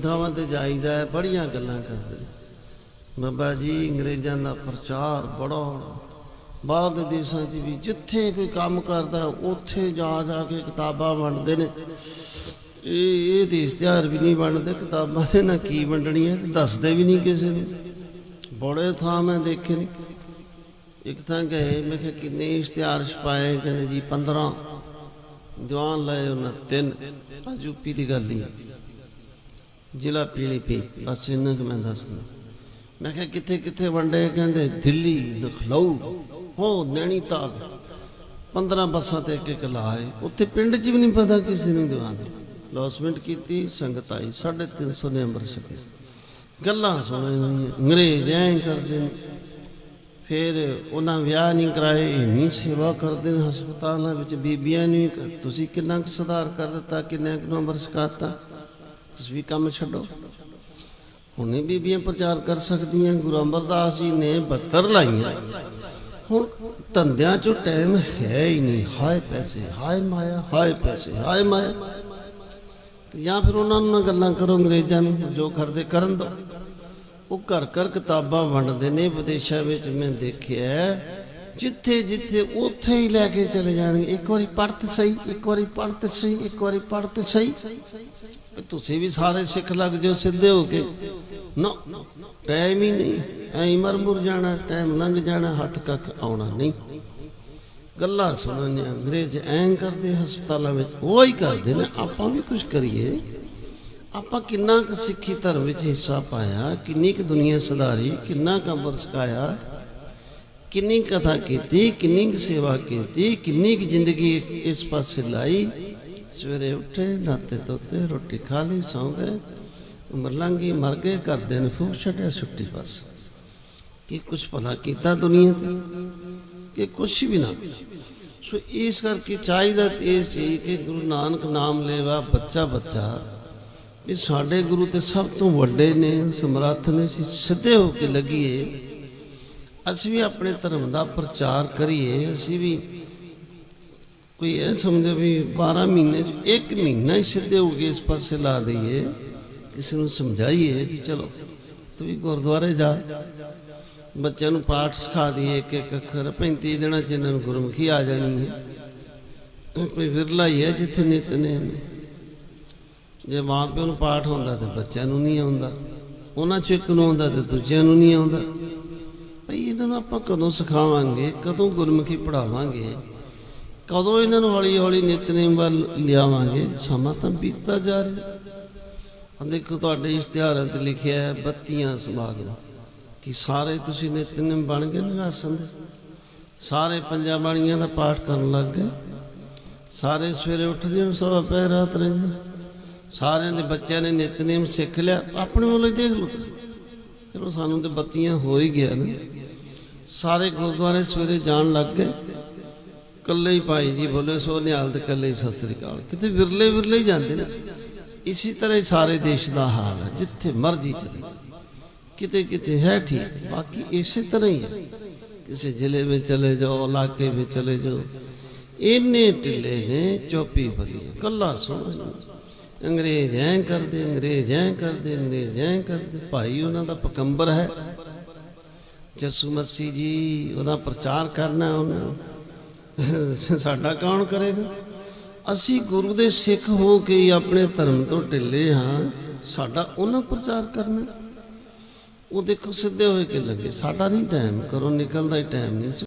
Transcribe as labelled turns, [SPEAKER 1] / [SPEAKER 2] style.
[SPEAKER 1] ਥਾਵਾਂ ਤੇ ਜਾਈਦਾ ਹੈ, ਬੜੀਆਂ ਗੱਲਾਂ ਕਰਦੇ ਬਾਬਾ ਜੀ, ਅੰਗਰੇਜ਼ਾਂ ਦਾ ਪ੍ਰਚਾਰ ਬੜਾ ਬਾਹਰ ਦੇ ਦੇਸ਼ਾਂ 'ਚ ਵੀ ਜਿੱਥੇ ਕੋਈ ਕੰਮ ਕਰਦਾ ਉੱਥੇ ਜਾ ਜਾ ਕੇ ਕਿਤਾਬਾਂ ਵੰਡਦੇ ਨੇ। ਇਹ ਇਹ ਤੇ ਇਸ਼ਤਿਹਾਰ ਵੀ ਨਹੀਂ ਵੰਡਦੇ, ਕਿਤਾਬਾਂ ਦੇ ਨਾ ਕੀ ਵੰਡਣੀਆਂ, ਦੱਸਦੇ ਵੀ ਨਹੀਂ ਕਿਸੇ ਨੂੰ। ਬੜੇ ਥਾਂ ਮੈਂ ਦੇਖੇ ਨੇ। ਇੱਕ ਥਾਂ ਗਏ, ਮੈਂ ਕਿਹਾ ਕਿੰਨੇ ਇਸ਼ਤਿਹਾਰ ਛਪਾਏ, ਕਹਿੰਦੇ ਜੀ 15 ਦੀਵਾਨ ਲਏ ਉਹਨਾਂ ਤਿੰਨ। ਆ ਯੂਪੀ ਦੀ ਗੱਲ ਨਹੀਂ ਹੈ। ਜ਼ਿਲ੍ਹਾ ਪੀਲੀਪੀ ਬਸ ਇੰਨਾ ਕਿ ਮੈਂ ਦੱਸਦਾ। ਮੈਂ ਕਿਹਾ, ਕਿੱਥੇ ਕਿੱਥੇ ਵੰਡੇ? ਕਹਿੰਦੇ, ਦਿੱਲੀ, ਲਖਨਊ। ਹੋ ਨੈਣੀਤਾਲ 15 ਬੱਸਾਂ ਤੇ ਇੱਕ ਇੱਕ ਲਾਏ। ਉੱਥੇ ਪਿੰਡ 'ਚ ਵੀ ਨਹੀਂ ਪਤਾ ਕਿਸੇ ਨੂੰ ਦੀਵਾਨ। ਲੌਸਮੈਂਟ ਕੀਤੀ, ਸੰਗਤ ਆਈ। 350 ਨੇ ਅੰਮ੍ਰਿਤ ਛਕੇ ਗੱਲਾਂ ਸੁਣੇ ਅੰਗਰੇਜ਼ ਐਂ ਕਰਦੇ ਨੇ। ਫਿਰ ਉਹਨਾਂ ਵਿਆਹ ਨਹੀਂ ਕਰਾਏ, ਇੰਨੀ ਸੇਵਾ ਕਰਦੇ ਨੇ ਹਸਪਤਾਲਾਂ ਵਿੱਚ। ਬੀਬੀਆਂ ਨੂੰ ਤੁਸੀਂ ਕਿੰਨਾ ਕੁ ਸੁਧਾਰ ਕਰ ਦਿੱਤਾ, ਕਿੰਨਾ ਕੁ ਨੂੰ ਅੰਮ੍ਰਿਤ ਛਕਾਤਾ ਤੁਸੀਂ ਵੀ ਕੰਮ ਛੱਡੋ। ਹੁਣੇ ਬੀਬੀਆਂ ਪ੍ਰਚਾਰ ਕਰ ਸਕਦੀਆਂ, ਗੁਰੂ ਅਮਰਦਾਸ ਜੀ ਨੇ 72 ਲਾਈਆਂ। ਹੁਣ ਧੰਦਿਆਂ ਚੋਂ ਟਾਈਮ ਹੈ ਹੀ ਨਹੀਂ। ਹਾਏ ਪੈਸੇ, ਹਾਏ ਮਾਇਆ, ਹਾਏ ਪੈਸੇ, ਹਾਏ ਮਾਇਆ। ਤੇ ਜਾਂ ਫਿਰ ਉਹਨਾਂ ਨੂੰ ਗੱਲਾਂ ਕਰੋ ਅੰਗਰੇਜ਼ਾਂ ਨੂੰ, ਜੋ ਕਰਦੇ ਕਰਨ ਦੋ। ਉਹ ਘਰ ਘਰ ਕਿਤਾਬਾਂ ਵੰਡਦੇ ਨੇ, ਵਿਦੇਸ਼ਾਂ ਵਿੱਚ ਮੈਂ ਦੇਖਿਆ ਜਿੱਥੇ ਜਿੱਥੇ ਉੱਥੇ ਹੀ ਲੈ ਕੇ ਚਲੇ ਜਾਣਗੇ। ਇੱਕ ਵਾਰੀ ਪੜ੍ਹ ਸਹੀ, ਇੱਕ ਵਾਰੀ ਪੜ੍ਹ ਸਹੀ, ਇੱਕ ਵਾਰੀ ਪੜ੍ਹ ਸਹੀ। ਤੁਸੀਂ ਵੀ ਸਾਰੇ ਸਿੱਖ ਲੱਗ ਜਾਓ, ਸਿੱਧੇ ਹੋ ਕੇ। ਨਾ, ਟਾਈਮ ਹੀ ਨਹੀਂ। ਐਂ ਮਰ ਮੁਰ ਜਾਣਾ, ਟਾਈਮ ਲੰਘ ਜਾਣਾ, ਹੱਥ ਕੱਖ ਆਉਣਾ ਨਹੀਂ। ਗੱਲਾਂ ਸੁਣਨ ਅੰਗਰੇਜ਼ ਐਂ ਕਰਦੇ ਹਸਪਤਾਲਾਂ ਵਿੱਚ, ਉਹ ਹੀ ਕਰਦੇ ਨੇ, ਆਪਾਂ ਵੀ ਕੁਝ ਕਰੀਏ। ਆਪਾਂ ਕਿੰਨਾ ਕੁ ਸਿੱਖੀ ਧਰਮ ਵਿੱਚ ਹਿੱਸਾ ਪਾਇਆ, ਕਿੰਨੀ ਕੁ ਦੁਨੀਆ ਸੁਧਾਰੀ, ਕਿੰਨਾ ਕੁ ਕਬਰ ਸਕਾਇਆ ਕਿੰਨੀ ਕਥਾ ਕੀਤੀ, ਕਿੰਨੀ ਕੁ ਸੇਵਾ ਕੀਤੀ, ਕਿੰਨੀ ਕੁ ਜ਼ਿੰਦਗੀ ਇਸ ਪਾਸੇ ਲਾਈ? ਸਵੇਰੇ ਉੱਠੇ, ਨਾਤੇ ਤੋਤੇ ਰੋਟੀ ਖਾ ਲਈ, ਸੌਂ ਗਏ, ਉਮਰ ਲੰਘੀ ਮਰ ਗਏ ਕਰਦੇ ਨੇ ਫੂਕ ਛੱਡਿਆ, ਛੁੱਟੀ ਬਸ। ਕਿ ਕੁਝ ਭਲਾ ਕੀਤਾ ਦੁਨੀਆ ਤੇ, ਕਿ ਕੁਛ ਵੀ ਨਾ। ਸੋ ਇਸ ਕਰਕੇ ਚਾਹੀਦਾ ਇਹ ਸੀ ਕਿ ਗੁਰੂ ਨਾਨਕ ਨਾਮ ਲੈਵਾ, ਬੱਚਾ ਬੱਚਾ, ਵੀ ਸਾਡੇ ਗੁਰੂ ਤੇ ਸਭ ਤੋਂ ਵੱਡੇ ਨੇ, ਸਮਰੱਥ ਨੇ ਸੀ ਸਿੱਧੇ ਹੋ ਕੇ ਲੱਗੀਏ। ਅਸੀਂ ਵੀ ਆਪਣੇ ਧਰਮ ਦਾ ਪ੍ਰਚਾਰ ਕਰੀਏ, ਅਸੀਂ ਵੀ ਕੋਈ ਇਹ ਸਮਝੇ ਵੀ 12 ਮਹੀਨੇ ਚ ਇੱਕ ਮਹੀਨਾ ਹੀ ਸਿੱਧੇ ਹੋ ਕੇ ਇਸ ਪਾਸੇ ਲਾ ਦਈਏ, ਕਿਸੇ ਨੂੰ ਸਮਝਾਈਏ ਵੀ ਚਲੋ, ਤੂੰ ਵੀ ਗੁਰਦੁਆਰੇ ਜਾ। ਬੱਚਿਆਂ ਨੂੰ ਪਾਠ ਸਿਖਾ ਦਈਏ, ਇੱਕ ਇੱਕ ਅੱਖਰ 35 ਦਿਨਾਂ ਚ ਇਹਨਾਂ ਨੂੰ ਗੁਰਮੁਖੀ ਆ ਜਾਣੀ ਹੈ। ਕੋਈ ਵਿਰਲਾ ਹੀ ਹੈ ਜਿੱਥੇ ਨਿਤਨੇਮ ਹੈ ਜੇ ਮਾਂ ਪਿਓ ਨੂੰ ਪਾਠ ਹੁੰਦਾ ਤੇ ਬੱਚਿਆਂ ਨੂੰ ਨਹੀਂ ਆਉਂਦਾ, ਉਹਨਾਂ ਚ ਇੱਕ ਨੂੰ ਆਉਂਦਾ ਤੇ ਦੂਜਿਆਂ ਨੂੰ ਨਹੀਂ ਆਉਂਦਾ। ਭਈ ਇਹਨਾਂ ਨੂੰ ਆਪਾਂ ਕਦੋਂ ਸਿਖਾਵਾਂਗੇ, ਕਦੋਂ ਗੁਰਮੁਖੀ ਪੜਾਵਾਂਗੇ ਕਦੋਂ ਇਹਨਾਂ ਨੂੰ ਹੌਲੀ ਹੌਲੀ ਨਿਤਨੇਮ ਵੱਲ ਲਿਆਵਾਂਗੇ, ਸਮਾਂ ਤਾਂ ਬੀਤਦਾ ਜਾ ਰਿਹਾ। ਦੇਖੋ ਤੁਹਾਡੇ ਇਸ਼ਤਿਹਾਰਾਂ ਤੇ ਲਿਖਿਆ ਹੈ, ਬੱਤੀਆਂ ਸਮਾਗਮ ਕਿ ਸਾਰੇ ਤੁਸੀਂ ਨਿਤਨੇਮ ਬਣ ਗਏ ਨਿਗਾਸਨ ਦੇ। ਸਾਰੇ ਪੰਜਾਂ ਬਾਣੀਆਂ ਦਾ ਪਾਠ ਕਰਨ ਲੱਗ ਗਏ। ਸਾਰੇ ਸਵੇਰੇ ਉੱਠਦੇ ਹੋ, ਸਵਾ ਪੈ ਰਾਤ ਰਹਿੰਦੇ। ਸਾਰਿਆਂ ਦੇ ਬੱਚਿਆਂ ਨੇ ਨਿਤਨੇਮ ਸਿੱਖ ਲਿਆ। ਆਪਣੇ ਵੱਲੋਂ ਹੀ ਦੇਖ ਲਓ ਤੁਸੀਂ। ਚਲੋ ਸਾਨੂੰ ਤੇ ਬੱਤੀਆਂ ਹੋ ਹੀ ਗਿਆ ਨਾ। ਸਾਰੇ ਗੁਰਦੁਆਰੇ ਸਵੇਰੇ ਜਾਣ ਲੱਗ ਗਏ। ਕੱਲੇ ਹੀ ਭਾਈ ਜੀ ਬੋਲੇ ਸੋ ਨਿਹਾਲ ਤੇ ਕੱਲੇ ਹੀ ਸਤਿ ਸ੍ਰੀ ਅਕਾਲ। ਕਿਤੇ ਵਿਰਲੇ ਵਿਰਲੇ ਹੀ ਜਾਂਦੇ ਨੇ। ਇਸੇ ਤਰ੍ਹਾਂ ਹੀ ਸਾਰੇ ਦੇਸ਼ ਦਾ ਹਾਲ ਹੈ, ਜਿੱਥੇ ਮਰਜ਼ੀ ਚਲੇ ਜਾਓ। ਕਿਤੇ ਕਿਤੇ ਹੈ ਠੀਕ, ਬਾਕੀ ਇਸੇ ਤਰ੍ਹਾਂ ਹੀ ਹੈ। ਕਿਸੇ ਜ਼ਿਲ੍ਹੇ ਵਿੱਚ ਚਲੇ ਜਾਓ, ਇਲਾਕੇ ਵਿੱਚ ਚਲੇ ਜਾਓ। ਇੰਨੇ ਢਿੱਲੇ ਨੇ, ਚੋਪੀ ਭਰੀ ਹੈ। ਕੱਲਾ ਸੁਣ ਅੰਗਰੇਜ਼ ਐਂ ਕਰਦੇ, ਅੰਗਰੇਜ਼ ਐਂ ਕਰਦੇ, ਅੰਗਰੇਜ਼ ਐਂ ਕਰਦੇ। ਭਾਈ ਉਹਨਾਂ ਦਾ ਪਕੰਬਰ ਹੈ। ਜਸੂ ਮਸੀਹ ਜੀ, ਉਹਦਾ ਪ੍ਰਚਾਰ ਕਰਨਾ ਉਹਨਾਂ ਸਾਡਾ ਕੌਣ ਕਰੇਗਾ? ਅਸੀਂ ਗੁਰੂ ਦੇ ਸਿੱਖ ਹੋ ਕੇ ਆਪਣੇ ਧਰਮ ਤੋਂ ਢਿੱਲੇ ਹਾਂ। ਸਾਡਾ ਉਹਨਾਂ ਪ੍ਰਚਾਰ ਕਰਨਾ ਉਹ ਦੇਖੋ ਸਿੱਧੇ ਹੋਏ ਕਿ ਲੱਗੇ। ਸਾਡਾ ਨਹੀਂ ਟਾਈਮ ਕਰੋ ਨਿਕਲਦਾ ਹੀ ਟਾਈਮ ਨਹੀਂ।